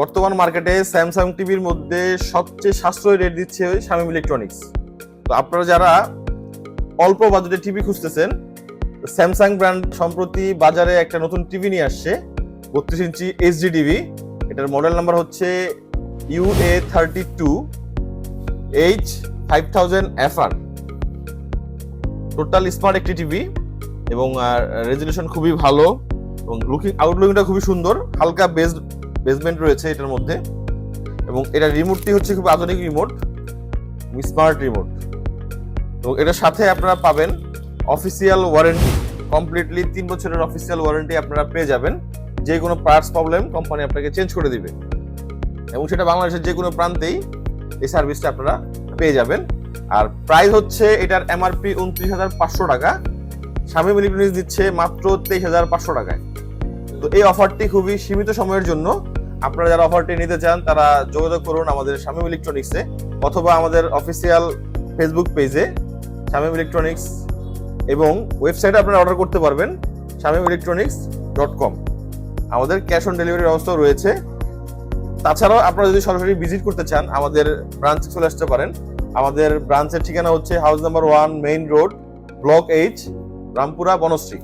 বর্তমান মার্কেটে স্যামসাং টিভির মধ্যে সবচেয়ে সাশ্রয়ী রেট দিচ্ছে শামিম ইলেকট্রনিক্স তো আপনারা যারা অল্প বাজেটে টিভি খুঁজতেছেন স্যামসাং ব্র্যান্ড সম্প্রতি বাজারে একটা নতুন টিভি নিয়ে আসছে, বত্রিশ ইঞ্চি এইচডি টিভি। এটার মডেল নাম্বার হচ্ছে U A thirty two H five thousand FR total smart একটি টিভি এবং রেজলিউশন খুবই ভালো এবং লুকিং আউটলুকিংটা খুবই সুন্দর, হালকা বেস বেসমেন্ট রয়েছে এটার মধ্যে। এবং এটার রিমোটটি হচ্ছে খুব আধুনিক রিমোট স্মার্ট রিমোট এবং এটার সাথে আপনারা পাবেন অফিসিয়াল ওয়ারেন্টি কমপ্লিটলি তিন বছরের অফিসিয়াল ওয়ারেন্টি আপনারা পেয়ে যাবেন। যে কোনো পার্টস প্রবলেম কোম্পানি আপনাকে চেঞ্জ করে দিবে। এবং সেটা বাংলাদেশের যে কোনো প্রান্তেই এই সার্ভিসটা আপনারা পেয়ে যাবেন। আর প্রাইস হচ্ছে এটার এমআরপি উনত্রিশ হাজার পাঁচশো টাকা। স্বামী ইলেকট্রনিক্স দিচ্ছে মাত্র তেইশ হাজার পাঁচশো টাকায়। তো এই অফারটি খুবই সীমিত সময়ের জন্য আপনারা যারা অফারটি নিতে চান, তারা যোগাযোগ করুন আমাদের শামীম ইলেকট্রনিক্সে অথবা আমাদের অফিসিয়াল ফেসবুক পেজে শামীম ইলেকট্রনিক্স এবং ওয়েবসাইটে আপনারা অর্ডার করতে পারবেন, শামীম ইলেকট্রনিক্স ডট কম আমাদের ক্যাশ অন ডেলিভারি ব্যবস্থাও রয়েছে। তাছাড়াও আপনারা যদি সরাসরি ভিজিট করতে চান, আমাদের ব্রাঞ্চে চলে আসতে পারেন। আমাদের ব্রাঞ্চের ঠিকানা হচ্ছে house number one main road block H Rampura, Banasree.